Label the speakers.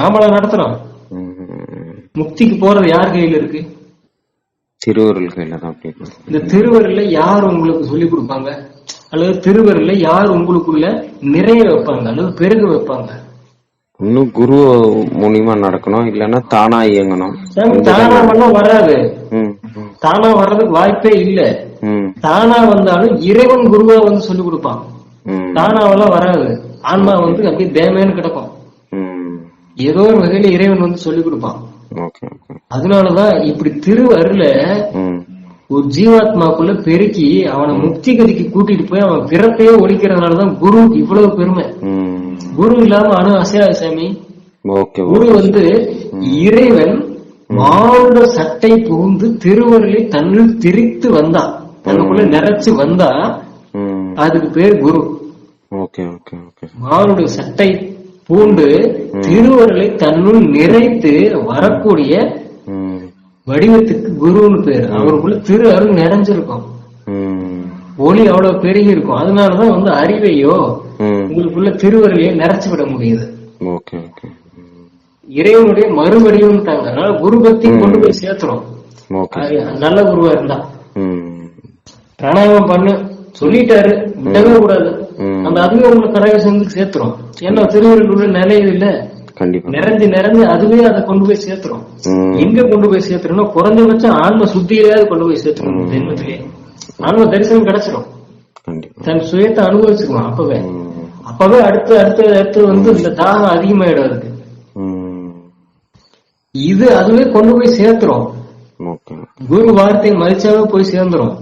Speaker 1: நாமளா நடத்துறோம்.
Speaker 2: ம்.
Speaker 1: முக்திக்கு போறது யார் கையில இருக்கு?
Speaker 2: திருவருள் கையில தான்.
Speaker 1: இந்த திருவருள்ல யார் உங்களுக்கு சொல்லி கொடுப்பாங்க? அல்லது திருவருள்ல யார் உங்களுக்குள்ள நிறைய வைப்பாங்க? அல்லது பெருக வைப்பாங்க?
Speaker 2: இன்னும் குரு மூலியமா நடக்கணும். இல்லைன்னா தானா இயங்கணும்.
Speaker 1: தானா பண்ண வராது. தானா வர்றதுக்கு வாய்ப்பே இல்ல. தானா வந்தாலும் இறைவன் குருவா வந்து சொல்லி கொடுப்பான். தானாவெல்லாம் வராது. ஆன்மா வந்து அப்படியே தேமேன்னு கிடக்கும். ஏதோ ஒரு வகையில இறைவன் வந்து சொல்லி கொடுப்பான். அதனாலதான் இப்படி திருவருள ஒரு ஜீவாத்மாக்குள்ள பெருக்கி அவனை முக்தி கதிக்கு கூட்டிட்டு போய் அவன் பிறப்பையே ஒழிக்கிறதுனாலதான் குருவுக்கு இவ்வளவு பெருமை. குரு இல்லாம அணு அசையாது சாமி? குரு வந்து இறைவன் மானுட சட்டை புகுந்து திருவருளை தன்னில் திரித்து வந்தான். தனக்குள்ள நிறைச்சு வந்தா. அதுக்கு பேர் குரு.
Speaker 2: Okay okay okay.
Speaker 1: மானுட சட்டை பூண்டு திருவருளை தன்னுள் நிறைத்து வரக்கூடிய வடிவத்துக்கு குருன்னு பேர். அவருக்குள்ள திரு அருள் நிறைஞ்சிருக்கும். ஒளி அவ்வளவு பெருகி இருக்கும். அதனாலதான் வந்து அறிவையோ. உங்களுக்குள்ள திருவருளையோ நிறைச்சு விட முடியுது. இறைவனுடைய மறுபடியும் தாங்க அதனால குரு கொண்டு போய் அது நல்ல குருவா இருந்தா. பிராணாயாமம் பண்ணு. சொல்லிட்டாரு. விடவே கூடாது. அதுவே உங்களுக்கு கரகசத்துக்கு சேர்த்துரும். ஏன்னா திருவருள் உள்ள நிலையுது இல்ல
Speaker 2: கண்டிப்பா.
Speaker 1: நிறைஞ்சு நிறைஞ்சு அதுவே அதை கொண்டு போய் சேர்த்துரும். எங்க கொண்டு போய் சேர்த்துறோம்னா குறைஞ்சபட்சம் ஆன்ம சுத்தியிலாவது கொண்டு போய் சேர்த்துரும் ஜென்மத்திலேயே ஆன்ம தரிசனம் கிடைச்சிடும்
Speaker 2: கண்டிப்பா.
Speaker 1: தன் சுயத்தை அனுபவிச்சுக்குவான் அப்பவே. அப்பவே அடுத்து அடுத்து அடுத்து வந்து இந்த தாகம் அதிகமாயிடும் அதுக்கு. இது அதுவே கொண்டு போய் சேர்த்துரும். குரு வார்த்தையை மதிச்சாவே போய் சேர்ந்துரும்.